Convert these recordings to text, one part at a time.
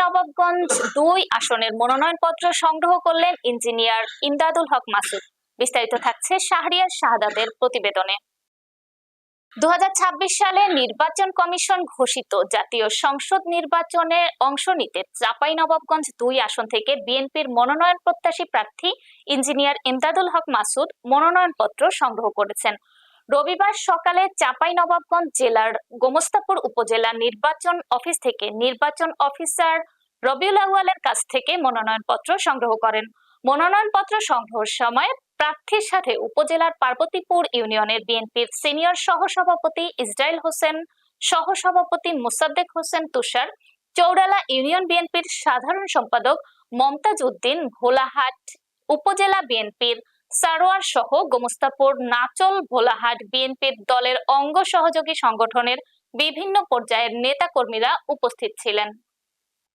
নবাবগঞ্জ দুই আসনের মনোনয়নপত্র সংগ্রহ করলেন ইঞ্জিনিয়ার ইমদাদুল হক মাসুদ। বিস্তারিত থাকছে শাহরিয়ার শাহাদাতের প্রতিবেদনে। দু হাজার ছাব্বিশ সালে নির্বাচন কমিশন ঘোষিত জাতীয় সংসদ নির্বাচনে অংশ নিতে চাপাই নবাবগঞ্জ দুই আসন থেকে বিএনপির মনোনয়ন প্রত্যাশী প্রার্থী ইঞ্জিনিয়ার ইমদাদুল হক মাসুদ মনোনয়নপত্র সংগ্রহ করেছেন। রবিবার সকালে চাপাই নবাবগঞ্জ জেলার গোমস্তাপুর উপজেলা নির্বাচন অফিস থেকে নির্বাচন অফিসার রবিউল আউয়ালের কাছ থেকে মনোনয়নপত্র সংগ্রহ করেন। মনোনয়নপত্র সংগ্রহের সময় প্রার্থীর সাথে উপজেলার পার্বতীপুর ইউনিয়নের বিএনপির সিনিয়র সহসভাপতি ইসরাইল হোসেন, সহসভাপতি মুসাদ্দেক হোসেন তুষার, চৌরালা ইউনিয়ন বিএনপির সাধারণ সম্পাদক মমতাজ উদ্দিন, ভোলাহাট উপজেলা বিএনপির সারোয়ার সহ গোমস্তাপুর, নাচল, ভোলাহাট, বিএনপির দলের অঙ্গ সহযোগী সংগঠনের বিভিন্ন পর্যায়ের নেতাকর্মীরা উপস্থিত ছিলেন।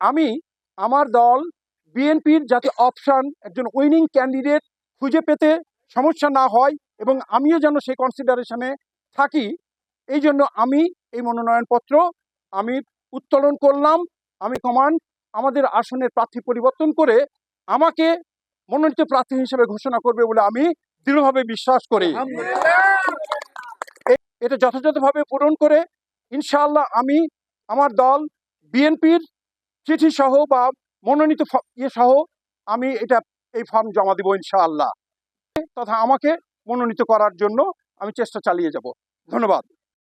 আমি আমার দল বিএনপির যাতে অপশন একজন উইনিং ক্যান্ডিডেট খুঁজে পেতে সমস্যা না হয় এবং আমিও যেন সেই কনসিডারেশনে থাকি, এই জন্য আমি এই মনোনয়নপত্র আমি উত্তোলন করলাম। আমি কমান্ড আমাদের আসনের প্রার্থী পরিবর্তন করে আমাকে মনোনীত প্রার্থী হিসেবে ঘোষণা করবে বলে আমি দৃঢ়ভাবে বিশ্বাস করি। এটা যথাযথভাবে পূরণ করে ইনশাআল্লাহ আমি আমার দল, বিএনপির চিঠি সহ বা মনোনীত ইয়ে সহ আমি এটা এই ফর্ম জমা দিব ইনশাআল্লাহ। তথা আমাকে মনোনীত করার জন্য আমি চেষ্টা চালিয়ে যাব। ধন্যবাদ।